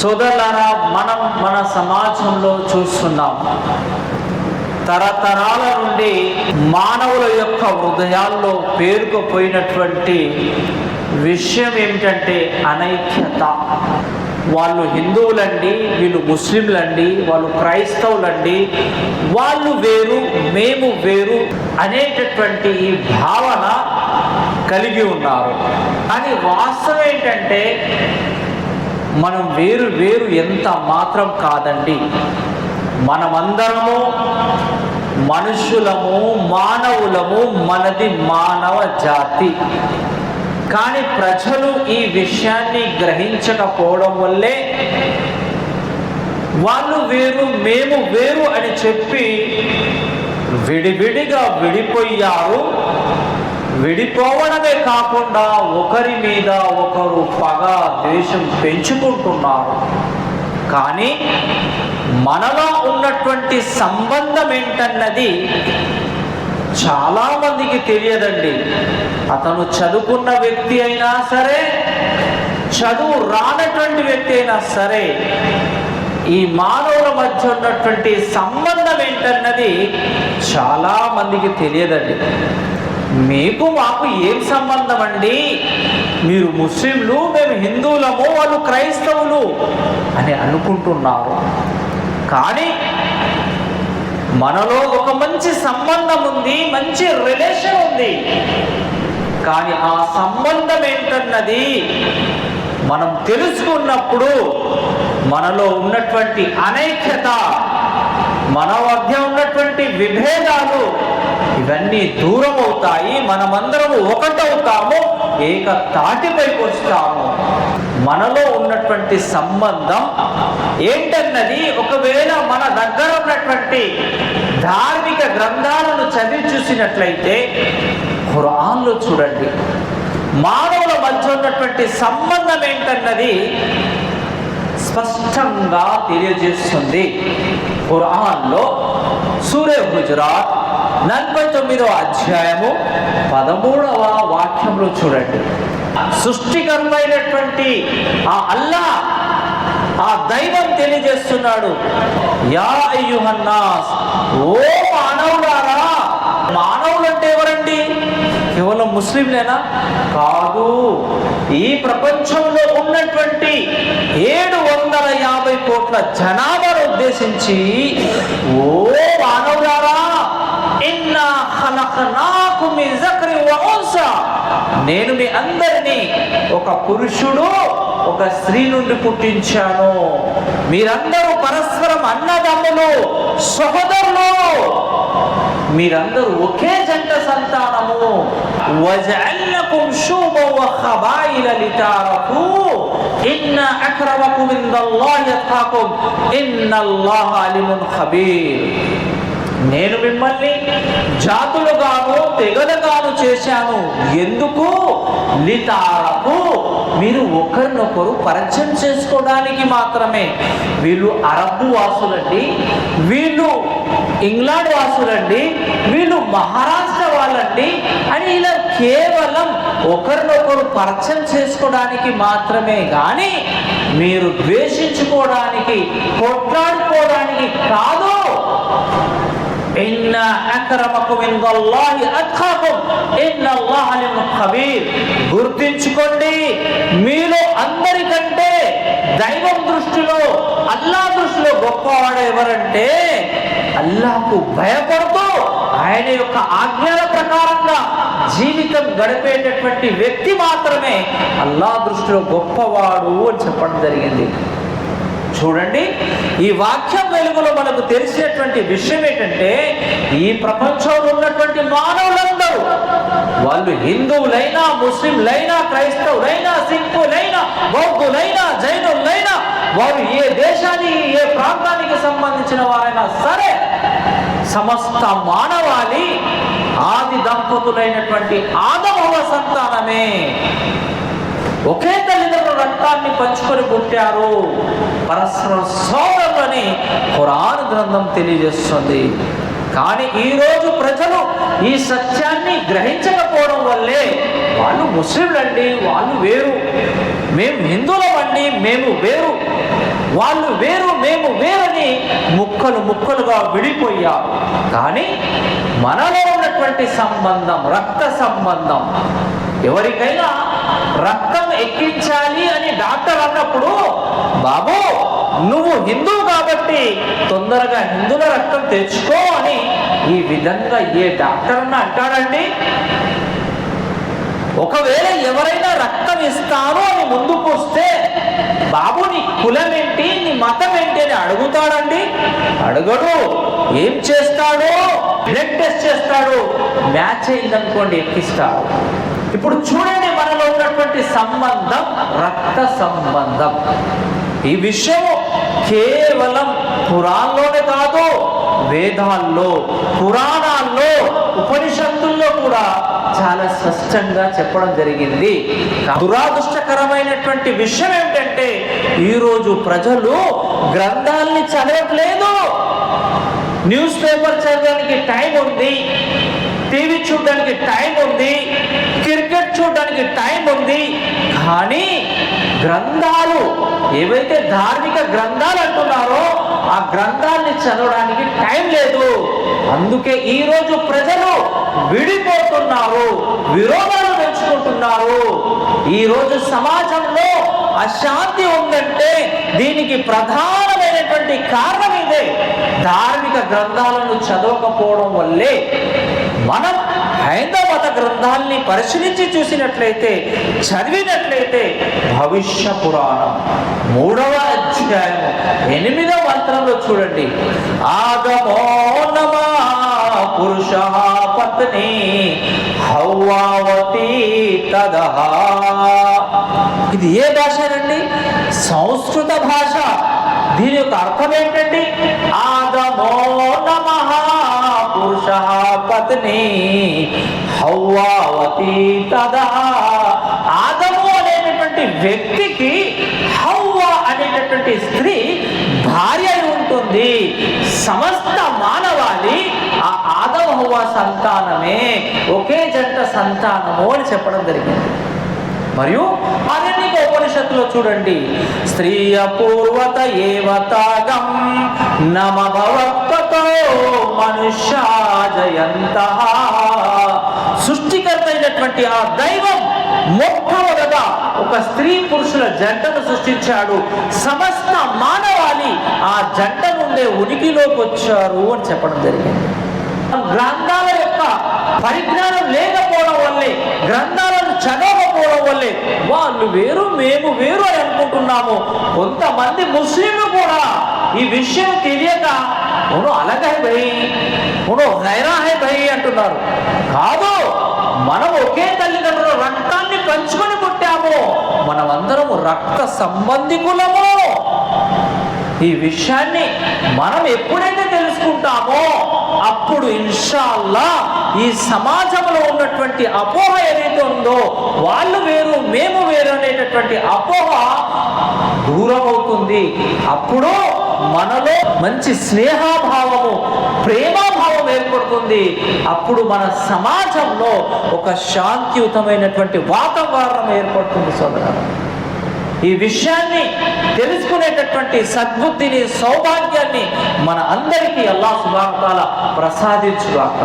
సోదరులారా మనం మన సమాజంలో చూస్తున్నాం తరతరాల నుండి మానవుల యొక్క హృదయాల్లో పేరుకుపోయినటువంటి విషయం ఏమిటంటే అనైక్యత. వాళ్ళు హిందువులండి వీళ్ళు ముస్లింలండి వాళ్ళు క్రైస్తవులండి వాళ్ళు వేరు మేము వేరు అనేటటువంటి ఈ భావన కలిగి ఉన్నారు. కానీ వాస్తవం ఏంటంటే మనం వేరు వేరు ఎంత మాత్రం కాదండి. మనమందరము మనుషులము మానవులము మనది మానవ జాతి. కానీ ప్రజలు ఈ విషయాన్ని గ్రహించకపోవడం వల్లే వాళ్ళు వేరు మేము వేరు అని చెప్పి విడివిడిగా విడిపోయారు. విడిపోవడమే కాకుండా ఒకరి మీద ఒకరు పగ ద్వేషం పెంచుకుంటున్నారు. కానీ మనలో ఉన్నటువంటి సంబంధం ఏంటన్నది చాలా మందికి తెలియదండి. అతను చదువుకున్న వ్యక్తి అయినా సరే చదువు రానటువంటి వ్యక్తి అయినా సరే ఈ మానవుల మధ్య ఉన్నటువంటి సంబంధం ఏంటన్నది చాలా మందికి తెలియదండి. మీకు మాకు ఏం సంబంధం అండి మీరు ముస్లింలు మేము హిందువులము వాళ్ళు క్రైస్తవులు అని అనుకుంటున్నారు. కానీ మనలో ఒక మంచి సంబంధం ఉంది మంచి రిలేషన్ ఉంది. కానీ ఆ సంబంధం ఏంటన్నది మనం తెలుసుకున్నప్పుడు మనలో ఉన్నటువంటి అనైక్యత మన మధ్య ఉన్నటువంటి విభేదాలు ఇవన్నీ దూరం అవుతాయి మనమందరము ఒకటవుతాము ఏక తాటిపైకి వస్తాము. మనలో ఉన్నటువంటి సంబంధం ఏంటన్నది ఒకవేళ మన దగ్గర ఉన్నటువంటి ధార్మిక గ్రంథాలను చదివి చూసినట్లయితే ఖురాన్లో చూడండి. మానవుల మధ్య ఉన్నటువంటి సంబంధం ఏంటన్నది స్పష్టంగా తెలియజేస్తుంది. ఖురాన్లో సూర్య గుజరాత్ నలభై తొమ్మిదవ అధ్యాయము పదమూడవ వాక్యంలో చూడండి. సృష్టికరమైనటువంటి ఆ అల్లా ఆ దైవం తెలియజేస్తున్నాడు. యా అయ్యుహన్నాస్ ఓ మానవులారా మానవులు అంటే ఎవరండి? కేవలం ముస్లింలేనా? కాదు. ఈ ప్రపంచంలో ఉన్నటువంటి ఏడు వందల కోట్ల జనాభాను ఉద్దేశించి ఓ మానవులారా నేను మీ అందరినీ ఒక పురుషుడు ఒక స్త్రీ నుండి పుట్టించాను. మీరందరూ పరస్పరం అన్నదమ్ములు సహోదరులు. మీరందరూ ఒకే జంట సంతానము. వజఅల్నకుం షూబా వ ఖబాయిల లితారఫు ఇన్న అక్రమకుం ఇందల్లాహి అత్కాకుం ఇన్నల్లాహ అలిమున్ ఖబీర్ నేను మిమ్మల్ని జాతులుగాను తెగలుగాను చేశాను. ఎందుకు? లితారకు మీరు ఒకరినొకరు పరిచయం చేసుకోవడానికి మాత్రమే. వీళ్ళు అరబ్బు వాసులండి వీళ్ళు ఇంగ్లాండ్ వాసులండి వీళ్ళు మహారాష్ట్ర వాళ్ళండి. అని ఇలా కేవలం ఒకరినొకరు పరిచయం చేసుకోవడానికి మాత్రమే కానీ మీరు ద్వేషించుకోవడానికి కొట్లాడుకోవడానికి కాదు. గుర్తించుకోండి మీలో అందరికంటే దైవం దృష్టిలో అల్లా దృష్టిలో గొప్పవాడు ఎవరంటే అల్లాకు భయపడుతూ ఆయన యొక్క ఆజ్ఞల ప్రకారంగా జీవితం గడిపేటటువంటి వ్యక్తి మాత్రమే అల్లా దృష్టిలో గొప్పవాడు అని చెప్పడం జరిగింది. చూడండి ఈ వాక్యం వెలుగులో మనకు తెలిసినటువంటి విషయం ఏంటంటే ఈ ప్రపంచంలో ఉన్నటువంటి మానవులకు వాళ్ళు హిందువులైనా ముస్లింలైనా క్రైస్తవులైనా సిక్కులైనా బౌద్ధులైనా జైనులైనా వారు ఏ దేశానికి ఏ ప్రాంతానికి సంబంధించిన వారైనా సరే సమస్త మానవాళి ఆది దంపతులైనటువంటి ఆదమవ సంతానమే. ఒకే తల్లిదండ్రుల రక్తాన్ని పంచుకొని పుట్టారు. పరస్పర సోదరులని ఖురాన్ గ్రంథం తెలియజేస్తుంది. కానీ ఈరోజు ప్రజలు ఈ సత్యాన్ని గ్రహించకపోవడం వల్లే వాళ్ళు ముస్లింలండి వాళ్ళు వేరు. మేము హిందువులమండి మేము వేరు. వాళ్ళు వేరు మేము వేరని ముక్కలు ముక్కలుగా విడిపోయారు. కానీ మనలో ఉన్నటువంటి సంబంధం రక్త సంబంధం. ఎవరికైనా రక్తం ఎక్కించాలి అని డాక్టర్ అన్నప్పుడు బాబు నువ్వు హిందూ కాబట్టి తొందరగా హిందుల రక్తం తెచ్చుకో అని ఈ విధంగా ఏ డాక్టర్ అన్న అంటాడండి. ఒకవేళ ఎవరైనా రక్తం ఇస్తారో అని ముందుకు వస్తే బాబు నీ కులం ఏంటి నీ మతం ఏంటి అని అడుగుతాడండి. అడగడు. ఏం చేస్తాడు బ్లడ్ టెస్ట్ చేస్తాడు. మ్యాచ్ అయిందనుకోండి ఎక్కిస్తాడు. ఇప్పుడు చూడండి మనలో ఉన్నటువంటి సంబంధం రక్త సంబంధం. ఈ విషయం కేవలం పురాణంలోనే కాదు వేదాల్లో పురాణాల్లో ఉపనిషత్తుల్లో కూడా చాలా స్పష్టంగా చెప్పడం జరిగింది. దురాదృష్టకరమైనటువంటి విషయం ఏమిటంటే ఈరోజు ప్రజలు గ్రంథాల్ని చదవట్లేదు. న్యూస్ పేపర్ చదవడానికి టైం ఉంది టీవీ చూడడానికి టైం ఉంది క్రికెట్ చూడడానికి టైం ఉంది కానీ గ్రంథాలు ఏవైతే ధార్మిక గ్రంథాలు అంటున్నారో ఆ గ్రంథాన్ని చదవడానికి టైం లేదు. అందుకే ఈరోజు ప్రజలు విడిపోతున్నారు విరోధాలు పెంచుకుంటున్నారు. ఈరోజు సమాజంలో అశాంతి ఉందంటే దీనికి ప్రధానమైనటువంటి కారణం ఇదే. ధార్మిక గ్రంథాలను చదవకపోవడం వల్లే మనం హైందవ మత గ్రంథాల్ని పరిశీలించి చూసినట్లయితే చదివినట్లయితే భవిష్య పురాణం మూడవ అధ్యాయం ఎనిమిదవ మంత్రంలో చూడండి. ఆగమో నమా పురుష పత్ని హౌవావతి తదహ ఇది ఏ భాష సంస్కృత భాష. దీని యొక్క అర్థం ఏంటండి? ఆదమో నమః పురుష పత్ని హౌవావతి తదా. ఆదము అనేటటువంటి వ్యక్తికి హౌవ అనేటటువంటి స్త్రీ భార్య ఉంటుంది. సమస్త మానవాళి ఆ ఆదవ హౌవ సంతానమే ఒకే జంట సంతానము అని చెప్పడం జరిగింది. మరియు అరణ్యక ఉపనిషత్తులో చూడండి. స్త్రీ పూర్వత ఏవతాగం నమ భవత్వతో మనుష్యాజయంత సృష్టికర్త అయినటువంటి ఆ దైవం మొట్టమొదట ఒక స్త్రీ పురుషుల జంటను సృష్టించాడు. సమస్త మానవాళి ఆ జంట నుండే ఉనికిలోకి వచ్చారు అని చెప్పడం జరిగింది. గ్రంథాల యొక్క పరిజ్ఞానం లేకపోవడం వల్లే గ్రంథాల చదవకపోవడం వల్లే వాళ్ళు వేరు మేము వేరు అని అనుకుంటున్నాము. కొంతమంది ముస్లింలు కూడా ఈ విషయం తెలియక ఉను అలగై భయ్ ఉను హైరా హై భయ్ అంటున్నారు. కాదు మనం ఒకే తల్లిదండ్రుల రక్తాన్ని పంచుకొని పుట్టాము. మనమందరము రక్త సంబంధికులము. ఈ విషయాన్ని మనం ఎప్పుడైతే తెలుసుకుంటామో అప్పుడు ఇన్షాల్లా ఈ సమాజంలో ఉన్నటువంటి అపోహ ఏదైతే ఉందో వాళ్ళు వేరు మేము వేరు అనేటటువంటి అపోహ దూరం అవుతుంది అప్పుడు మనలో మంచి స్నేహాభావము ప్రేమాభావం ఏర్పడుతుంది. అప్పుడు మన సమాజంలో ఒక శాంతియుతమైనటువంటి వాతావరణం ఏర్పడుతుంది సోదరు. ఈ విషయాన్ని తెలుసుకునేటటువంటి సద్బుద్ధిని సౌభాగ్యాన్ని మన అందరికీ అల్లా సుబాతాల ప్రసాదించుగాక.